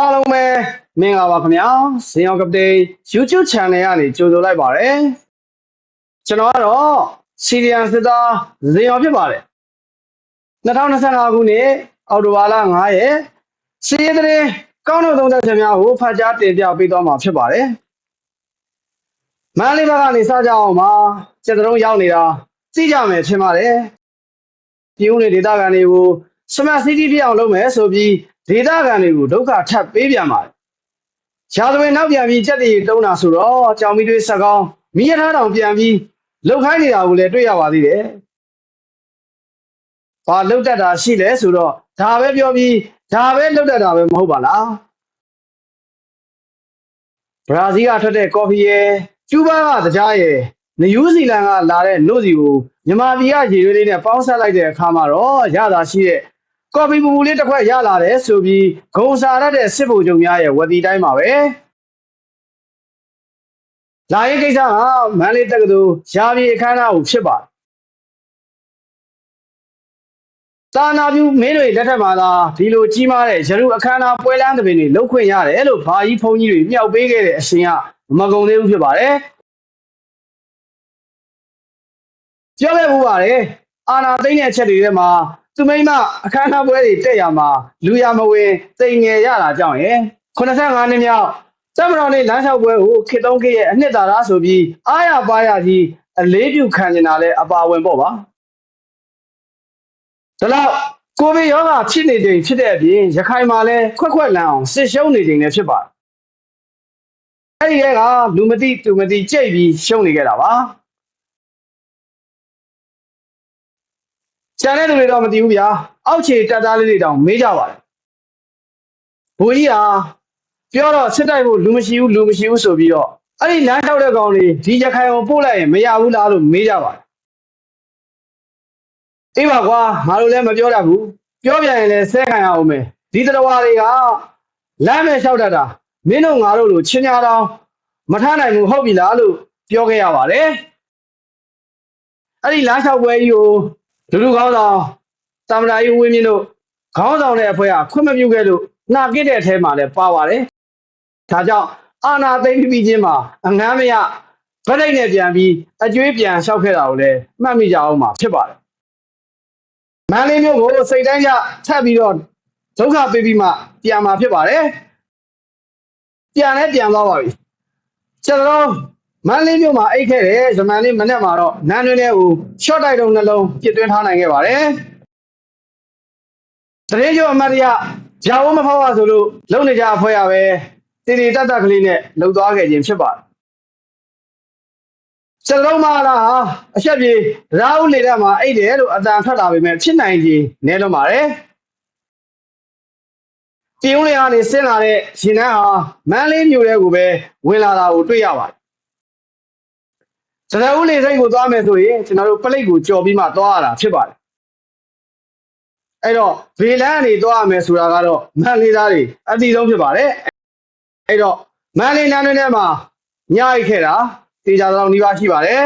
အားလုံးပဲမင်္ဂလာပါခင်ဗျာဇင်အောင်ကပတိန် YouTube channel ကနေကြိုဆိုလိုက်ပါတယ်ကျွန်တော်ကတော့စီရီယန်စစ်သားဇင်အောင်ဖြစ်ပါတယ်2025ခုနှစ်အောက်တိုဘာလ9ရက်စီးရီးတဲ့ကောင်းတဲ့သုံးသက်ချက်များကိုဖတ်ကြားတင်ပြပေးသွားမှာဖြစ်ပါတယ်မန္တလေးဘက်ကနေစကြအောင်ပါစက်တုံးရောက်နေတာသိကြမယ်ထင်ပါတယ်ပြည်ဦးနေဒေသခံတွေကိုစမတ်စီးတီးပြအောင်လုပ်မယ်ဆိုပြီး ဒေသခံတွေကိုဒုက္ခထပ်ပေးပြန်ပါတယ်ရာဇဝင်နောက်ပြန်ပြီးစက်တည်တုံးတာဆိုတော့ကြောင်မီတွေစက်ကောင်းမိရထားတောင်ပြန်ပြီးလှုပ်ခိုင်းနေတာကိုလည်းတွေ့ရပါသေးတယ်ဘာလှုပ်တတ်တာရှိလဲဆိုတော့ဒါပဲပြောပြီးဒါပဲလှုပ်တတ်တာပဲမဟုတ်ပါလားဘရာဇီးကထွက်တဲ့ကော်ဖီရယ်ကျူးဘားကတကြားရယ်နယူးဇီလန်ကလာတဲ့နို့စီကိုမြန်မာပြည်ကရေရွေးလေးနဲ့ပေါင်းဆက်လိုက်တဲ့အခါမှာတော့ရတာရှိတဲ့ ကော်ဖီပူပူလေးတစ်ခွက်ရလာတယ်ဆိုပြီးဂုံစာရတဲ့စစ်ဗိုလ်ချုပ်များရဲ့ဝတီတိုင်းပါပဲလာရင်ကိစ္စကမန္တလေးတက္ကသိုလ်ရာပြည်အခမ်းအနားကိုဖြစ်ပါတယ်သာနာပြူမင်းတွေလက်ထက်မှာသာဒီလိုကြီးမားတဲ့ရရုအခမ်းအနားပွဲလမ်းသဘင်တွေလှုပ်ခွင့်ရတယ်လို့ဘာကြီးဖုန်းကြီးတွေမြောက်ပေးခဲ့တဲ့အရှင်ကမကုံသေးဘူးဖြစ်ပါတယ်ပြောခဲ့ဘူးပါတယ်အာနာသိမ့်တဲ့အချက်တွေထဲမှာ သူမိမအခမ်းအနားပွဲတွေတက်ရမှာလူရမဝင်တိမ်ငယ်ရတာကြောင့်ရယ်85နှစ်မြောက်စမတော်နေ့လမ်းလျှောက်ပွဲကိုခေတုံးခေရဲ့အနှစ်သာရဆိုပြီးအားရပါးရကြီးအလေးပြုခံနေတာလဲအပါဝင်ပေါ့ပါဒါတော့ကိုဗစ်ရောဂါဖြစ်နေချိန်ဖြစ်တဲ့အပြင်ရခိုင်မှာလဲခွက်ခွက်လန်းအောင်စစ်ရှုံးနေချိန်လည်းဖြစ်ပါတယ်အဲ့ဒီကလူမသိသူမသိကြိတ်ပြီးရှုံးနေကြတာပါ ကျန်တဲ့လူတွေတော့မသိဘူးဗျာအောက်ခြေတက်သားလေးတွေတောင်မေးကြပါတယ်ဘိုးကြီးဟာပြောတော့စစ်တိုက်ဖို့လူမရှိဘူးလူမရှိဘူးဆိုပြီးတော့အဲ့ဒီလမ်းထောက်တဲ့ကောင်တွေဒီရခိုင်ကိုပို့လိုက်ရင်မရဘူးလားလို့မေးကြပါတယ်အေးပါကွာငါတို့လည်းမပြောတတ်ဘူးပြောပြန်ရင်လည်းဆဲခံရအောင်မယ်ဒီတော်တွေကလမ်းမဲ့လျှောက်တတ်တာမင်းတို့ငါတို့လိုချင်းညာတောင်မထားနိုင်ဘူးဟုတ်ပြီလားလို့ပြောခဲ့ရပါတယ်အဲ့ဒီလမ်းလျှောက်ပွဲကြီးကို လူလူကောင်းဆောင်တမရာကြီးဝင်းမြင့်တို့ခေါင်းဆောင်တဲ့အဖွဲ့ကခွင့်မပြုခဲ့လို့နှာကစ်တဲ့အထဲမှာလည်းပါပါတယ်ဒါကြောင့်အာနာသိမ့်ပြီးချင်းမှာအငမ်းမရဗလိတ်နဲ့ပြန်ပြီးအကျွေးပြန်လျှောက်ခဲ့တာကိုလည်းမှတ်မိကြအောင်မှာဖြစ်ပါတယ်မန္တလေးမြို့ကိုစိတ်တိုင်းကြထပ်ပြီးတော့ဒုက္ခပေးပြီးမှပြန်มาဖြစ်ပါတယ်ပြန်လဲပြန်သွားပါပြီကျွန်တော် မန္တလေးမြို့မှာအိတ်ခဲ့တယ်ဇမန်လေးမနေ့မှာတော့နန်းတွင်းထဲကို short တိုက်တုံးနှလုံးပြစ်သွင်းထားနိုင်ခဲ့ပါတယ်တရင်ကျော်အမတ်ရဂျာဝမဖောက်ရဆိုလို့လုံနေကြအဖွဲရပဲတီတီတက်တက်ကလေးနဲ့လှုပ်သွားခဲ့ခြင်းဖြစ်ပါတယ်စလုံးမလားအချက်ပြေရာဟုလေတဲ့မှာအိတ်တယ်လို့အတန်ထွက်လာပေမဲ့ဖြစ်နိုင်ကြီးနဲလွန်ပါတယ်ပြင်းဦးလေးကနေဆင်းလာတဲ့ရှင်နှန်းဟာမန်းလေးမြို့ထဲကိုပဲဝင်လာတာကိုတွေ့ရပါတယ် စရဦးလေစိတ်ကိုသွားမယ်ဆိုရင်ကျွန်တော်တို့ပလိတ်ကိုကြော်ပြီးမှသွားရတာဖြစ်ပါတယ်အဲ့တော့ဗေလန်းကနေသွားရမယ်ဆိုတာကတော့မန်းလေးသားတွေအတိဆုံးဖြစ်ပါတယ်အဲ့တော့မန်းလေးနန်းတွင်းထဲမှာညအိတ်ခဲ့တာတေချာတော်နီးပါးရှိပါတယ်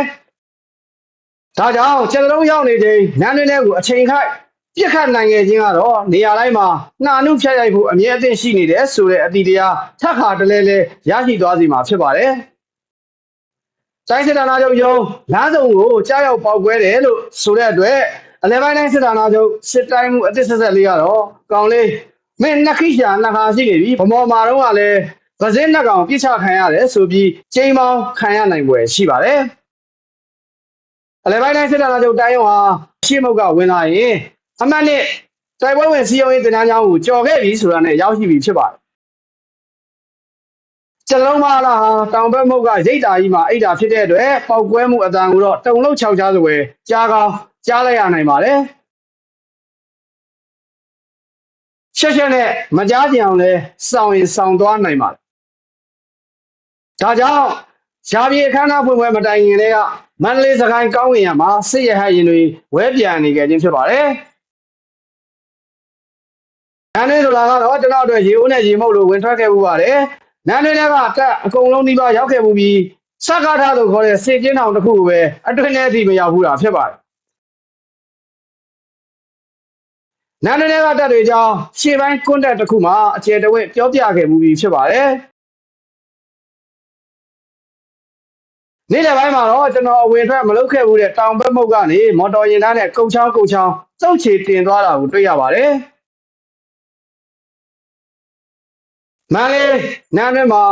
ဒါကြောင့်ကျွန်တော်တို့ရောက်နေချိန်နန်းတွင်းထဲကိုအချိန်ခိုက်ပြစ်ခတ်နိုင်ခဲ့ခြင်းကတော့နေရာတိုင်းမှာနှာနုဖြတ်ရိုက်ဖို့အမြဲအသင့်ရှိနေတယ်ဆိုတဲ့အတီတရားထပ်ခါတလဲလဲရရှိသွားစီမှာဖြစ်ပါတယ် တိုင်းစစ်ဌာနချုပ်ယုံလမ်းစုံကိုကြားရောက်ပေါက်ကွဲတယ်လို့ဆိုတဲ့အတွက်အလဲပိုင်းတိုင်းစစ်ဌာနချုပ်စစ်တိုင်းမှုအသစ်ဆက်ဆက်လေးကတော့ကောင်လေးမင်းနှစ်ခိရှာနှစ်ခါရှိနေပြီဗမော်မာတော့ကလည်းဗဇင်းနှစ်ကောင်ပြစ်ချခံရတယ်ဆိုပြီးချိန်ပေါင်းခံရနိုင်ွယ်ရှိပါတယ်အလဲပိုင်းတိုင်းစစ်ဌာနချုပ်တိုင်းရုံဟာရှေ့မုတ်ကဝင်လာရင်အမှတ်နဲ့တိုက်ပွဲဝင်စီယုံရေးတင်ကြားကြောင်းကိုကြော်ခဲ့ပြီဆိုတာနဲ့ရောက်ရှိပြီဖြစ်ပါတယ် စလုံးမလာဟာတောင်ဘက်မုတ်ကရိတ်တာကြီးမှာအိတ်တာဖြစ်တဲ့အတွက်ပောက်ကွဲမှုအတန်ကိုတော့တုံလုံး6ချားစွဲကြားကောင်းကြားလိုက်ရနိုင်ပါတယ်ရှက်ရှက်နဲ့မကြားကြအောင်လဲစောင်းရင်စောင်းသွားနိုင်ပါတယ်ဒါကြောင့်ရှားပြေအခမ်းအနားဖွင့်ပွဲမတိုင်ခင်လေးကမန္တလေးစကိုင်းကောင်းကင်ရမှာစစ်ရဟရင်တွေဝဲပြန်နေကြခြင်းဖြစ်ပါတယ်နန်းလေးဆိုတာကတော့ကျွန်တော်အတွက်ရေဦးနဲ့ရေမုတ်လို့ဝင်ထွက်ခဲ့မှုပါတယ် နန်းလေးကတက်အကုန်လုံးဒီပါရောက်ခဲ့မှုပြီးစကားထားလို့ခေါ်တဲ့စေကျင်းအောင်တစ်ခုကိုပဲအတွင်းထဲထိမရောက်ဘူးတာဖြစ်ပါတယ်နန်းနယ်ကတပ်တွေကြောင့်ရှေ့ပိုင်းကွန်းတက်တစ်ခုမှာအကျယ်တဝင့်ပြောပြခဲ့မှုပြီးဖြစ်ပါတယ်နေ့လယ်ပိုင်းမှာတော့ကျွန်တော်အဝင်ထွက်မလုပ်ခဲ့ဘူးတဲ့တောင်ဘက်မုတ်ကနေမော်တော်ယာဉ်သားနဲ့ကုတ်ချောင်းကုတ်ချောင်းစုပ်ချေတင်သွားတာကိုတွေ့ရပါတယ် မန္တလေးနန်းတွင်မှာ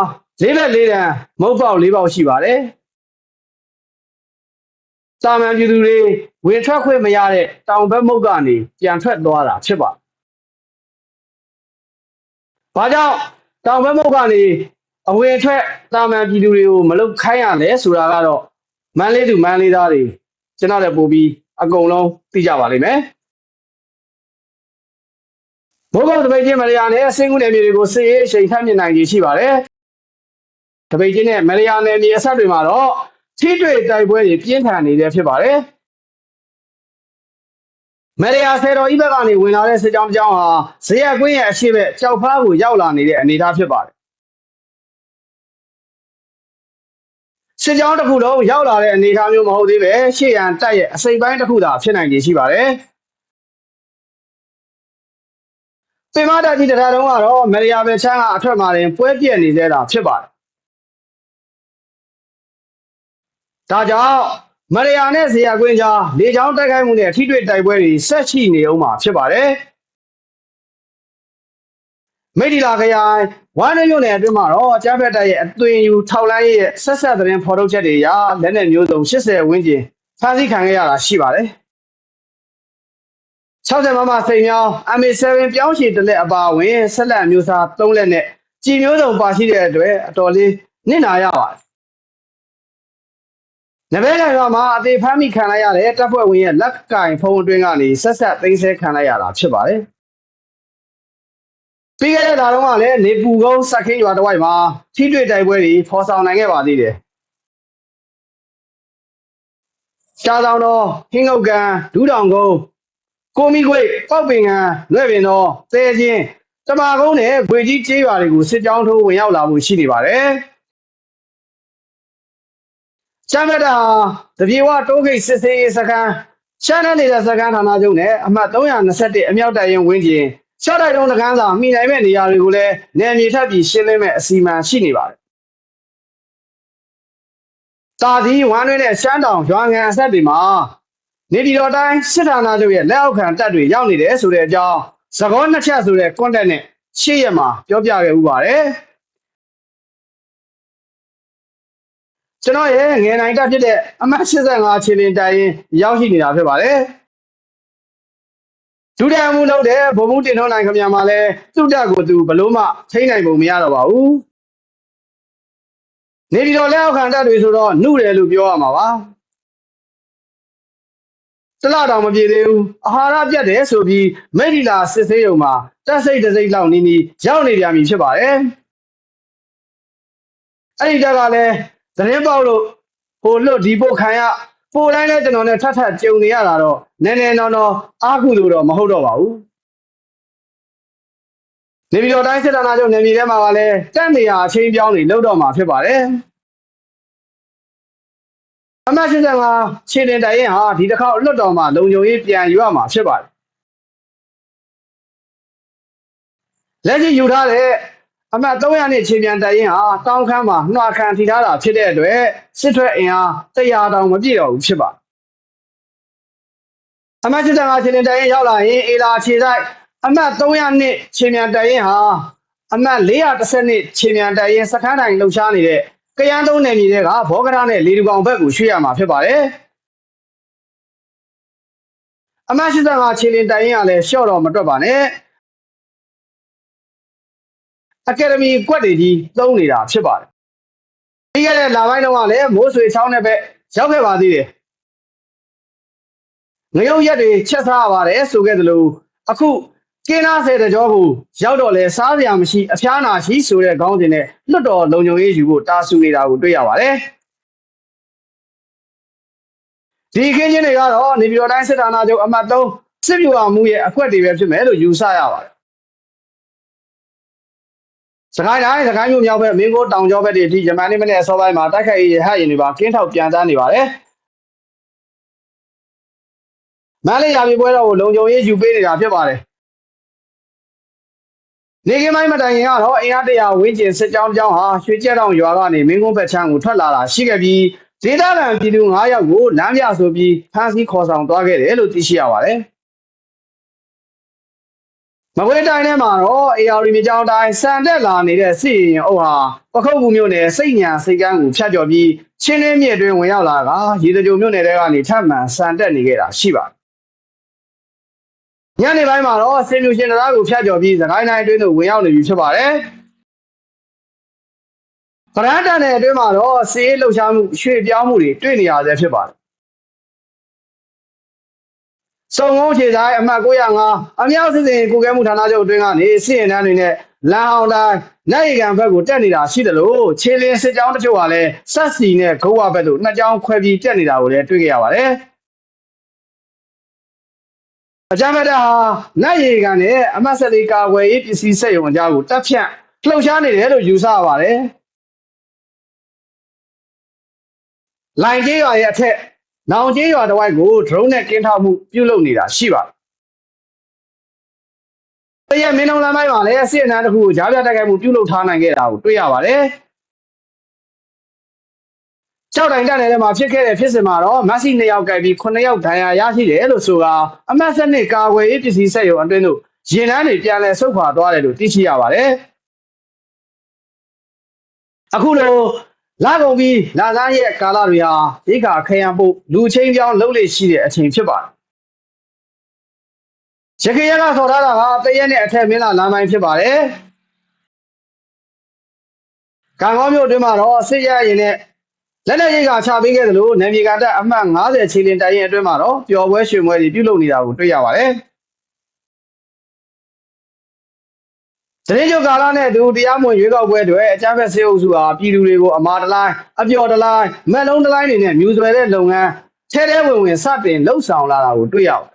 လေးဘက်လေးတန်းမုတ်ပေါက်လေးပေါက်ရှိပါတယ်စာမန်ပြည်သူတွေဝင်ထွက်ခွင့်မရတဲ့တောင်ဘက်မုတ်ကနေပြန်ထွက်သွားတာဖြစ်ပါတယ်။ဘာကြောင့်တောင်ဘက်မုတ်ကနေအဝင်ထွက်တာမန်ပြည်သူတွေကိုမလုတ်ခိုင်းရလဲဆိုတာကတော့မန်းလေးသူမန်းလေးသားတွေကျွန်တော်လည်းပို့ပြီးအကုန်လုံးသိကြပါလိမ့်မယ်။ ဘိုးဘုံတပိတ်ချင်းမရယာနဲ့အစင်းကူးနယ်မြေတွေကိုစစ်ရေးအချိန်ထပ်မြင့်နိုင်ကြီးရှိပါတယ်။တပိတ်ချင်းနဲ့မရယာနယ်မြေအဆက်တွေမှာတော့ထိတွေ့တိုက်ပွဲတွေပြင်းထန်နေတယ်ဖြစ်ပါတယ်။မရယာဆယ်တော်ဤဘက်ကနေဝင်လာတဲ့စစ်ကြောင်းတစ်ကြောင်းဟာဇေယျကွင်းရဲ့အရှိဘက်ကြောက်ဖားကိုရောက်လာနေတဲ့အနေအထားဖြစ်ပါတယ်။စစ်ကြောင်းတစ်ခုလုံးရောက်လာတဲ့အနေအထားမျိုးမဟုတ်သေးပဲရှေ့ရန်တိုက်ရဲ့အစိပ်ပိုင်းတစ်ခုသာဖြစ်နိုင်ခြေရှိပါတယ်။ ပင်မတာကြီးတရားလုံးကတော့မရယာပဲချမ်းကအထက်မှာတင်ပွဲပြက်နေသေးတာဖြစ်ပါတယ်။ဒါကြောင့်မရယာနဲ့ဇေယျကွင်းကြားလေကြောင်းတိုက်ခိုက်မှုနဲ့ထိတွေ့တိုက်ပွဲတွေဆက်ရှိနေအောင်မှာဖြစ်ပါတယ်။မိထီလာခရိုင်ဝမ်းနေမြို့နယ်အတွင်းမှာတော့ကျန်းဖက်တပ်ရဲ့အသွင်ယူထောက်လိုင်းရဲ့ဆက်ဆက်သတင်းဖော်ထုတ်ချက်တွေအရလက်နက်မျိုးစုံ80ဝန်းကျင်ဖမ်းဆီးခံခဲ့ရတာရှိပါတယ်။ 60မမစိန်မြောင်း MA7 ပြောင်းရှည်တစ်လက်အပါအဝင်ဆက်လက်မျိုးစား3လက်နဲ့ကြည်မျိုးစုံပါရှိတဲ့အတွက်အတော်လေးနစ်နာရပါတယ်။နဘဲကံကမှာအသေးဖမ်းမိခံလိုက်ရတဲ့တပ်ဖွဲ့ဝင်ရဲ့လက်ကင်ဖုံးအတွင်းကနေဆက်ဆက်သိမ်းဆဲခံလိုက်ရတာဖြစ်ပါတယ်။ပြီးခဲ့တဲ့လတော့ကလည်းနေပူကုန်းစက်ခင်းရွာတစ်ဝိုက်မှာထိတွေ့တိုက်ပွဲတွေဖော်ဆောင်နိုင်ခဲ့ပါသေးတယ်။ရှားဆောင်တော်ဟင်းငုတ်ကန်ဒူးတောင်ကုန်း ကိုမီခွေပောက်ပင်ကန်လွဲ့ပင်တော်သဲချင်းတမာကုန်းနဲ့ခွေကြီးကျေးရွာတွေကိုစစ်ကြောင်းထိုးဝင်ရောက်လာမှုရှိနေပါတယ်။ချမ်းမတာတပြေဝတိုးခိတ်စစ်စေးရေးစခန်းရှမ်းနယ်နေတဲ့စခန်းဌာနချုပ်နဲ့အမှတ်321အမြောက်တိုင်ရင်ဝင်းကျင်ရှော့တိုက်တုံးတကန်းစာမိနိုင်မဲ့နေရာတွေကိုလည်းနယ်မြေထပ်ပြီးရှင်းလင်းမဲ့အစီအမံရှိနေပါတယ်။တာဒီဝမ်းတွင်းနဲ့ရှမ်းတောင်ရွာငံအဆက်တွေမှာ နေပြည်တော်တိုင်းစစ်ဌာနချုပ်ရဲ့လက်အောက်ခံတပ်တွေရောက်နေတယ်ဆိုတဲ့အကြောင်းသကောနှစ်ချက်ဆိုတဲ့ content နဲ့ရှေ့ရက်မှာပြောပြခဲ့ဥပါတယ်။ကျွန်တော်ရဲ့ငယ်နိုင်တက်ဖြစ်တဲ့အမှတ်85ခြေလင်တိုင်ရင်ရောက်ရှိနေတာဖြစ်ပါတယ်။ဒုတိယမှုလုပ်တဲ့ဗိုလ်မှူးတင်ထွန်းနိုင်ခင်ဗျာမှာလဲသူ့တက်ကိုသူဘလို့မှထိနိုင်ပုံမရတော့ပါဘူး။နေပြည်တော်လက်အောက်ခံတပ်တွေဆိုတော့နှုတယ်လို့ပြောရမှာပါ။ တလားတောင်မပြေသေးဘူး။အာဟာရပြတ်တယ်ဆိုပြီးမိထီလာစစ်ဆေးရုံမှာတက်စိတ်တစိတ်လောက်နီးနီးရောက်နေပြန်ပြီဖြစ်ပါတယ်။အဲ့ဒီတက်ကလည်းသတင်းပေါက်လို့ဟိုလွတ်ဒီပို့ခံရပို့တိုင်းလဲကျွန်တော်နဲ့ထပ်ထပ်ကြုံနေရတာတော့နည်းနည်းတော့တော့အားကုလို့တော့မဟုတ်တော့ပါဘူးနေပြည်တော်တိုင်းစစ်ဌာနချုပ်နေပြည်ထဲမှာကလည်းတက်နေရအချင်းပြောင်းနေလောက်တော့မှာဖြစ်ပါတယ် အမတ်85ခြေတင်တိုင်ရင်ဟာဒီတစ်ခေါက်လွတ်တော်မှာလုံခြုံရေးပြန်ယူရမှာဖြစ်ပါတယ်လက်ရှိယူထားတဲ့အမှတ်300နဲ့ခြေပြန်တိုင်ရင်ဟာတောင်းခမ်းမှာနှွာခံထိထားတာဖြစ်တဲ့အတွက်စစ်ထွက်အင်အား100တောင်မပြည့်တော့ဘူးဖြစ်ပါတယ်အမှတ်85ခြေတင်တိုင်ရင်ရောက်လာရင်အေလာခြေဆိုင်အမှတ်300နဲ့ခြေမြန်တိုင်ရင်ဟာအမှတ်410နဲ့ခြေမြန်တိုင်ရင်စခန်းတိုင်လှုပ်ရှားနေတဲ့ ကရန်သုံးနယ်မြေတွေကဘောကရနဲ့လေတူကောင်ဘက်ကိုရွှေ့ရမှာဖြစ်ပါတယ်အမှတ်85ခြေလင်တိုင်ရင်ကလည်းရှော့တော့မတွက်ပါနဲ့အကယ်ဒမီကွက်တွေကြီးသုံးနေတာဖြစ်ပါတယ်ပြီးခဲ့တဲ့လပိုင်းတုန်းကလည်းမိုးဆွေချောင်းတဲ့ဘက်ရောက်ခဲ့ပါသေးတယ်ငရုတ်ရက်တွေချက်စားရပါတယ်ဆိုခဲ့သလိုအခု ကင်းနာဆယ်တကြောကိုရောက်တော့လဲစားစရာမရှိအဖျားနာရှိဆိုတဲ့ခေါင်းစဉ်နဲ့လွတ်တော်လုံခြုံရေးယူဖို့တာဆူနေတာကိုတွေ့ရပါတယ်ဒီခင်းချင်းတွေကတော့နေပြည်တော်တိုင်းစစ်ဌာနချုပ်အမှတ်3စစ်ဗျူဟာမှုရဲ့အခွက်တွေပဲဖြစ်မယ်လို့ယူဆရပါတယ်စကိုင်းတိုင်းစကိုင်းမြို့မြောက်ဘက်မင်းကိုတောင်ကျောဘက်တွေအထိယမန်နေ့မနေ့အစောပိုင်းမှာတိုက်ခိုက်ရေးရဟတ်ရင်တွေပါကင်းထောက်ပြန်သားနေပါတယ်မန္တလေးရာပြည်ပွဲတော်ကိုလုံခြုံရေးယူပေးနေတာဖြစ်ပါတယ် နေကင်းပိုင်းမတိုင်ခင်ကတော့အင်အားတရာဝင်းကျင်စစ်ကြောင်းတစ်ကြောင်းဟာရွှေကျက်တောင်ရွာကနေမင်းကုန်းဘက်ချမ်းကိုထွက်လာတာရှိခဲ့ပြီးဒေသခံပြည်သူ9ယောက်ကိုလမ်းပြဆိုပြီးဖမ်းဆီးခေါ်ဆောင်သွားခဲ့တယ်လို့သိရှိရပါတယ်။မကွေးတိုင်းထဲမှာတော့ AR မြေကြောင်းတိုင်းစံတက်လာနေတဲ့စစ်ရင်အုပ်ဟာပခုတ်ကူမြို့နယ်စိတ်ညာစိတ်ကန်းကိုဖျက်ကျော်ပြီးချင်းရင်းမြစ်တွင်ဝင်ရောက်လာကရေတကြိုမြို့နယ်ထဲကနေထပ်မံစံတက်နေခဲ့တာရှိပါတယ်။ ညနေပိုင်းမှာတော့စင်မြူရှင်တရားကိုဖျက်ကျော်ပြီးသခိုင်းတိုင်းအတွင်းသို့ဝင်ရောက်နေပြီဖြစ်ပါတယ်။ဗရန်တန်တဲ့အတွင်းမှာတော့စီးရေးလှုပ်ရှားမှုရွှေ့ပြောင်းမှုတွေတွေ့နေရဆဲဖြစ်ပါတယ်။စုံကုန်းခြေဆိုင်အမှတ်905အမြောက်စစ်စင်ကုကဲမှုဌာနချုပ်အတွင်းကနေစစ်ရင်တန်းတွေနဲ့လမ်းအောင်တိုင်းနိုင်ရီကန်ဘက်ကိုတက်နေတာရှိတယ်လို့ခြေလင်းစစ်ကြောင်းတချို့ကလည်းဆက်စီနဲ့ဂုတ်ဝဘက်သို့နှစ်ကြောင်းခွဲပြီးတက်နေတာကိုလည်းတွေ့ကြရပါတယ်။ အကြမ်းဖက်တပ်ဟာနိုင်ရီကန်နဲ့အမှတ်14ကာကွယ်ရေးပစ္စည်းစက်ရုံအကြားကိုတက်ဖြန့်လှုပ်ရှားနေတယ်လို့ယူဆရပါတယ်။လိုင်ကျေးရွာရဲ့အထက်နောင်ကျေးရွာတစ်ဝိုက်ကို drone နဲ့ကင်းထောက်မှုပြုလုပ်နေတာရှိပါတယ်။တရက်မင်းအောင်လမ်းပိုင်းမှာလည်းအစစ်အနမ်းတစ်ခုကိုကြားပြတိုက်ခိုက်မှုပြုလုပ်ထားနိုင်ခဲ့တာကိုတွေ့ရပါတယ်။ ကြောက်တိုင်တက်နေတဲ့မှာဖြစ်ခဲ့တဲ့ဖြစ်စဉ်မှာတော့မက်ဆီ2ယောက်ကပ်ပြီး9ယောက်ဒဏ်ရာရရှိတယ်လို့ဆိုကအမတ်စနစ်ကာကွယ်ရေးပစ္စည်းဆက်ရုံအတွင်းသို့ရင်နှန်းတွေပြန်လည်ဆုတ်ခွာသွားတယ်လို့သိရှိရပါတယ်။အခုလိုလာကုန်ပြီးလာသားရဲ့ကာလတွေဟာရိခါခရံဖို့လူချင်းပြောင်းလှုပ်လေရှိတဲ့အချိန်ဖြစ်ပါတယ်။ရခိုင်ရကဆော်ထားတာကတရက်နဲ့အထက်မင်းလာလမ်းပိုင်းဖြစ်ပါတယ်။ကံကောင်းမြို့အတွင်းမှာတော့စစ်ရရင်နဲ့ လက်လက်ရိတ်ကချပေးခဲ့သလိုနေမြေကန်တက်အမှတ်90ခြေလင်တိုင်ရင်အတွင်းမှာတော့ပျော်ပွဲရွှေပွဲတွေပြုလုပ်နေတာကိုတွေ့ရပါတယ်။တရင်ကျုပ်ကာလနဲ့သူတရားမဝင်ရွေးကောက်ပွဲတွေအကြမ်းဖက်ဆေးအုပ်စုဟာပြည်သူတွေကိုအမာတလိုင်းအပျော်တလိုင်းမက်လုံးတလိုင်းတွေနဲ့မြူဆွဲတဲ့လုပ်ငန်းထဲထဲဝင်ဝင်စတင်လှုပ်ဆောင်လာတာကိုတွေ့ရပါတယ်။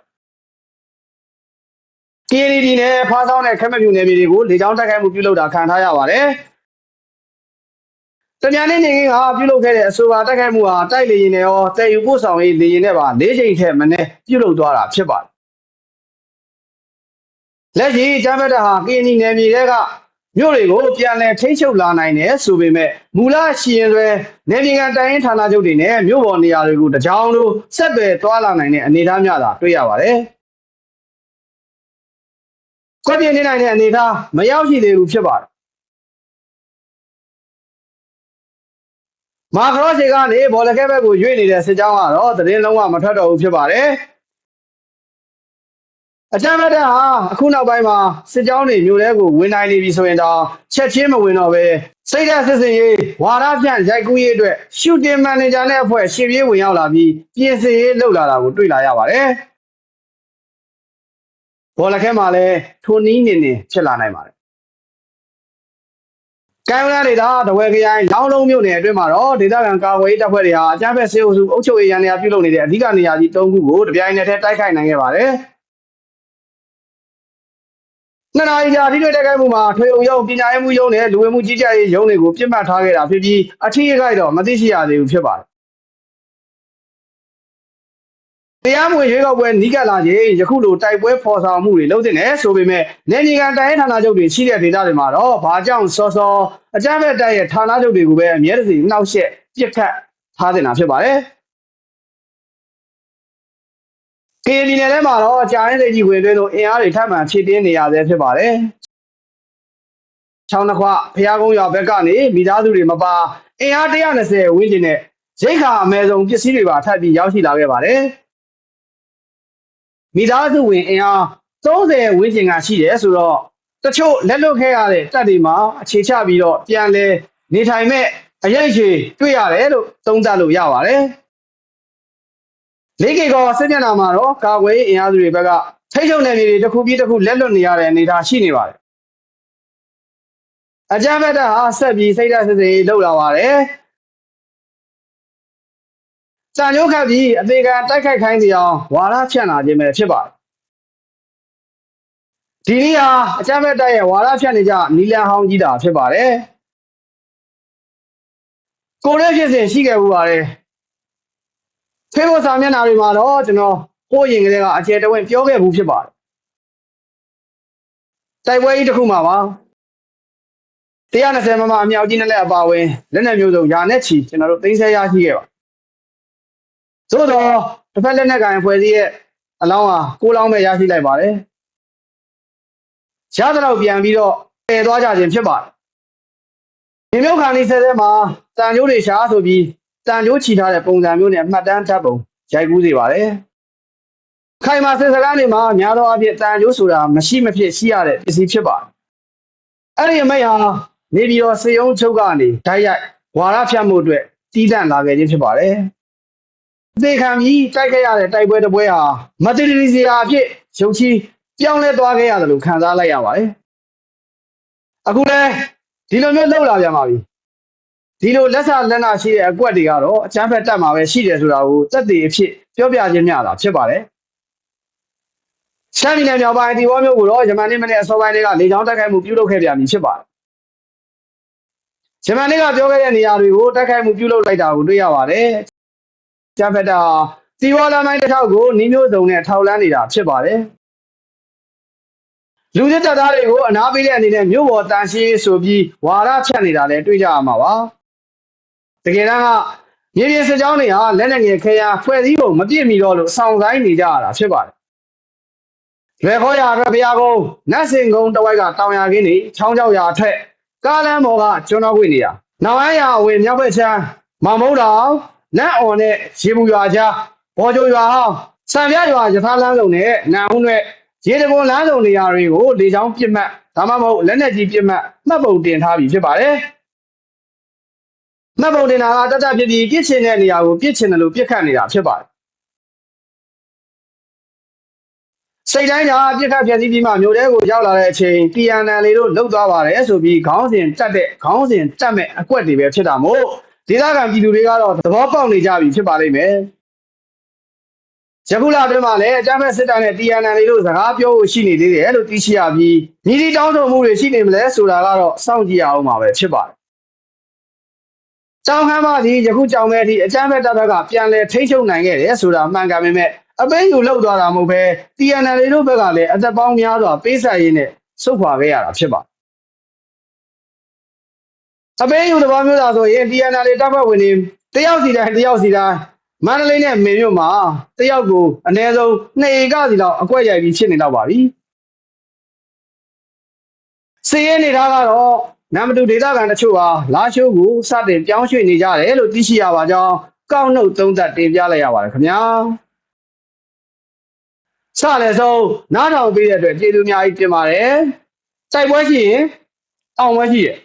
KND နဲ့ဖားဆောင်တဲ့ခက်မပြူနယ်မြေတွေကိုလေကြောင်းတိုက်ခိုက်မှုပြုလုပ်တာခံထားရပါတယ်။ တမြန်နေ့နေကပြုလုပ်ခဲ့တဲ့အဆိုပါတိုက်ခိုက်မှုဟာတိုက်လေရင်နဲ့ရောတည်ယူပို့ဆောင်ရေးလေရင်နဲ့ပါ၄ချိန်ထက်မနည်းပြုလုပ်သွားတာဖြစ်ပါတယ်လက်ရှိကျမ်းဖတ်တာဟာကင်းနီနယ်မြေတွေကမြို့တွေကိုပြန်လည်ထိန်းချုပ်လာနိုင်တယ်ဆိုပေမဲ့မူလရှိရင်တွေနယ်မြေကန်တိုင်းဌာနချုပ်တွေနဲ့မြို့ပေါ်နေရာတွေကိုတကြောင်လို့ဆက်သွယ်သွားလာနိုင်တဲ့အနေအထားများသာတွေ့ရပါတယ်။ကွက်ပြင်းနေနိုင်တဲ့အနေအထားမရောက်ရှိသေးဘူးဖြစ်ပါတယ်။ မာခရော့ချေကနေဘော်လကဲဘက်ကိုရွေ့နေတဲ့စစ်ကြောင်းကတော့သတင်းလုံးဝမထွက်တော့ဘူးဖြစ်ပါတယ်။အကြမ်းဖက်တဲ့ဟာအခုနောက်ပိုင်းမှာစစ်ကြောင်းတွေမျိုးလဲကိုဝင်နိုင်နေပြီဆိုရင်တော့ချက်ချင်းမဝင်တော့ပဲစိတ်ဓာတ်စစ်စင်ရေးဝါရဖြန့်ရိုက်ကူးရေးအတွက်ရှူတင်မန်နေဂျာနဲ့အဖွဲ့ရှင်ပြေးဝင်ရောက်လာပြီးပြင်ဆင်ရေးလုပ်လာတာကိုတွေ့လာရပါတယ်ဘောလခဲမှာလည်းထိုနီးနေနေဖြစ်လာနိုင်ပါတယ် ကံရဒေတာတဝဲခရိုင်လောင်းလုံးမြို့နယ်အတွင်းမှာတော့ဒေသခံကာကွယ်ရေးတပ်ဖွဲ့တွေဟာအကြမ်းဖက်စေအုပ်စုအုပ်ချုပ်ရေးရန်နေရာပြုလုပ်နေတဲ့အဓိကနေရာကြီး၃ခုကိုတပြိုင်နက်တည်းတိုက်ခိုက်နိုင်ခဲ့ပါတယ်။နှစ်နာရီကြာထိတွေ့တိုက်ခိုက်မှုမှာထွေအုပ်ရုံးပညာရေးမှုရုံးနဲ့လူဝင်မှုကြီးကြပ်ရေးရုံးတွေကိုပြစ်မှတ်ထားခဲ့တာဖြစ်ပြီးအထီးအခိုက်တော့မသိရှိရသေးဘူးဖြစ်ပါတယ်။ တရားမဝင်ရွေးကောက်ပွဲနီးကပ်လာခြင်းယခုလိုတိုက်ပွဲဖော်ဆောင်မှုတွေလုပ်တဲ့နဲ့ဆိုပေမဲ့နေပြည်တော်တိုင်းဌာနချုပ်တွေရှိတဲ့ဒေသတွေမှာတော့ဘာကြောင့်စောစောအကြမ်းဖက်တိုက်ရဲ့ဌာနချုပ်တွေကိုပဲအမြဲတစေနှောက်ယှက်ပြစ်ခတ်ထားတင်တာဖြစ်ပါတယ်။ကရင်ပြည်နယ်ထဲမှာတော့ကြာရင်စိတ်ကြီးဝင်တွင်းတို့အင်အားတွေထပ်မံဖြည့်တင်းနေရဆဲဖြစ်ပါတယ်။ချောင်းတစ်ခွဖျားကုန်းရွာဘက်ကနေမိသားစုတွေမပါအင်အား120ဝန်းကျင်နဲ့ရိတ်ခါအမဲဆုံးပစ္စည်းတွေပါထပ်ပြီးရောက်ရှိလာခဲ့ပါတယ်။ မိသားစုဝင်အင်အား30ဝန်းကျင်ကရှိတယ်ဆိုတော့တချို့လက်လွတ်ခဲ့ရတဲ့တပ်တွေမှာအခြေချပြီးတော့ပြန်လဲနေထိုင်မဲ့အရေးကြီးတွေ့ရတယ်လို့သုံးသပ်လို့ရပါတယ်။လေးကေကောစစ်မျက်နှာမှာတော့ကာကွယ်ရေးအင်အားစုတွေဘက်ကထိတ်ချုံနယ်မြေတွေတစ်ခုပြီးတစ်ခုလက်လွတ်နေရတဲ့အနေအထားရှိနေပါတယ်အကြမ်းဖက်တပ်ဟာဆက်ပြီးစိတ်ဓာတ်စစ်စေးလှုပ်လာပါတယ် စံညိုးခတ်ပြီးအသေးခံတိုက်ခိုက်ခိုင်းစီအောင်ဝါရဖြန့်လာခြင်းပဲဖြစ်ပါတယ်ဒီနည်းဟာအကြမ်းဖက်တပ်ရဲ့ဝါရဖြန့်နေကြနီလန်ဟောင်းကြီးတာဖြစ်ပါတယ်ကိုရဲဖြစ်စဉ်ရှိခဲ့ဘူးပါတယ်ဖေးဖို့စာမျက်နှာတွေမှာတော့ကျွန်တော်ကိုယ့်ရင်ကလေးကအကျယ်တဝင့်ပြောခဲ့ဘူးဖြစ်ပါတယ်တိုက်ပွဲကြီးတစ်ခုမှာပါ120မမအမြောက်ကြီးနဲ့လည်းအပါဝင်လက်နက်မျိုးစုံယာနဲ့ချီကျွန်တော်တို့သိမ်းဆည်းရရှိခဲ့ပါ သို့တော့တစ်ဖက်လက်နက်ကိုင်ဖွဲ့စည်းရဲ့အလောင်းဟာကိုးလောင်းပဲရရှိလိုက်ပါတယ်ရတဲ့တော့ပြန်ပြီးတော့ပယ်သွားကြခြင်းဖြစ်ပါတယ်ဒီမျိုးခါလေးဆဲဆဲမှာတန်ကြိုးတွေရှားဆိုပြီးတန်ကြိုးချီထားတဲ့ပုံစံမျိုးနဲ့မှတ်တမ်းထပ်ပုံရိုက်ကူးစေပါတယ်ခိုင်မာစစ်စကားတွေမှာများသောအားဖြင့်တန်ကြိုးဆိုတာမရှိမဖြစ်ရှိရတဲ့ပစ္စည်းဖြစ်ပါတယ်အဲ့ဒီအမိတ်ဟာနေပြီးတော့စေယုံချုပ်ကနေဓာတ်ရိုက်ဝါရဖြတ်မှုအတွက်တီးတန့်လာခဲ့ခြင်းဖြစ်ပါတယ် သေခံပြီးတိုက်ခဲ့ရတဲ့တိုက်ပွဲတစ်ပွဲဟာမတရီစီယာအဖြစ်ရုပ်ချီပြောင်းလဲသွားခဲ့ရတယ်လို့ခံစားလိုက်ရပါတယ်အခုလဲဒီလိုမျိုးလှုပ်လာပြန်ပါပြီဒီလိုလက်ဆလက်နာရှိတဲ့အကွက်တွေကတော့အချမ်းဖက်တက်မှာပဲရှိတယ်ဆိုတာကိုသက်သေအဖြစ်ပြောပြခြင်းများတာဖြစ်ပါတယ်ရှမ်းပြည်နယ်မြောက်ပိုင်းဒီဘောမျိုးကိုတော့ဂျမန်နေ့မနေ့အစောပိုင်းတွေကလေကြောင်းတိုက်ခိုက်မှုပြုလုပ်ခဲ့ပြန်ပြီဖြစ်ပါတယ်ဂျမန်နေ့ကပြောခဲ့တဲ့နေရာတွေကိုတိုက်ခိုက်မှုပြုလုပ်လိုက်တာကိုတွေ့ရပါတယ် ကျန်းဖက်တာစီဝါလမိုင်းတစ်ထောက်ကိုနှီးမျိုးစုံနဲ့ထောက်လန်းနေတာဖြစ်ပါတယ်လူသစ်တပ်သားတွေကိုအနာပေးတဲ့အနေနဲ့မြို့ပေါ်တန်ရှင်းဆိုပြီးဝါရဖြတ်နေတာလည်းတွေ့ကြရမှာပါတကယ်တမ်းကမြေပြင်စစ်ကြောင်းတွေဟာလက်နက်ငယ်ခဲယဖွဲ့စည်းပုံမပြည့်မီတော့လို့ဆောင်ဆိုင်နေကြရတာဖြစ်ပါတယ်လွယ်ခေါ်ရာအတွက်ဘုရားကုန်းနတ်စင်ကုန်းတဝိုက်ကတောင်ရကင်းတွေချောင်းကြောက်ရာအထက်ကားလမ်းပေါ်ကကျွန်းတော်ခွေနေတာနောက်အမ်းရာအဝင်မြောက်ဘက်ချမ်းမောင်မုံတောင် နတ်အော်နဲ့ရေဘူးရွာကြားဘော်ကျိုရွာဟောင်းစံပြရွာရထားလမ်းစုံနဲ့နန်ဟုနဲ့ရေတကွန်လမ်းစုံနေရာတွေကိုလေချောင်းပြစ်မှတ်ဒါမှမဟုတ်လက်နက်ကြီးပြစ်မှတ်မှတ်ပုံတင်ထားပြီးဖြစ်ပါတယ်မှတ်ပုံတင်တာကတတ်တတ်ဖြစ်ပြီးပြစ်ချင်တဲ့နေရာကိုပြစ်ချင်တယ်လို့ပြစ်ခတ်နေတာဖြစ်ပါတယ်စိတ်တိုင်းကပြစ်ခတ်ဖြည့်စည်းပြီးမှမြို့ထဲကိုရောက်လာတဲ့အချိန် PNL လေးတို့လှုပ်သွားပါတယ်ဆိုပြီးခေါင်းစဉ်တက်တဲ့ခေါင်းစဉ်တက်မဲ့အကွက်တွေပဲဖြစ်တာမို့ ဒေသခံပြည်သူတွေကတော့သဘောပေါက်နေကြပြီဖြစ်ပါလိမ့်မယ်ယခုလအတွင်းမှာလည်းအကြမ်းဖက်စစ်တပ်နဲ့ TNL လေးတို့စကားပြောဖို့ရှိနေသေးတယ်လို့သိရှိရပြီးညီဒီတောင်းဆိုမှုတွေရှိနေမလဲဆိုတာကတော့စောင့်ကြည့်ရအောင်ပါပဲဖြစ်ပါတယ်ကျောင်းခမ်းမသည်ယခုကျောင်းမဲ့အထိအကြမ်းဖက်တပ်ဘက်ကပြန်လည်ထိန်းချုပ်နိုင်ခဲ့တယ်ဆိုတာမှန်ကန်ပေမဲ့အပိန်းယူလောက်သွားတာမဟုတ်ပဲ TNL လေးတို့ဘက်ကလည်းအသက်ပေါင်းများစွာပေးဆက်ရင်းနဲ့ဆုတ်ခွာခဲ့ရတာဖြစ်ပါတယ် အပိန်းယူသဘောမျိုးသာဆိုရင် TNL လေးတပ်ဖွဲ့ဝင်တွေတယောက်စီတိုင်းတယောက်စီတိုင်းမန္တလေးနဲ့မင်းမြို့မှာတယောက်ကိုအနည်းဆုံး2ဧကစီလောက်အကွက်ရိုက်ပြီးဖြစ်နေတော့ပါပြီစီးရဲနေတာကတော့နံပါတ်2ဒေတာကန်တချို့ဟာလာရှိုးကိုစတင်ပြောင်းရွှေ့နေကြတယ်လို့သိရှိရပါကြောင်းကောက်နှုတ်သုံးသက်တင်ပြလိုက်ရပါတယ်ခင်ဗျာစလည်းဆုံးနားထောင်ပေးတဲ့အတွက်ကျေးဇူးအများကြီးတင်ပါတယ်စိုက်ပွဲရှိရင်အောင်ပွဲရှိရဲ့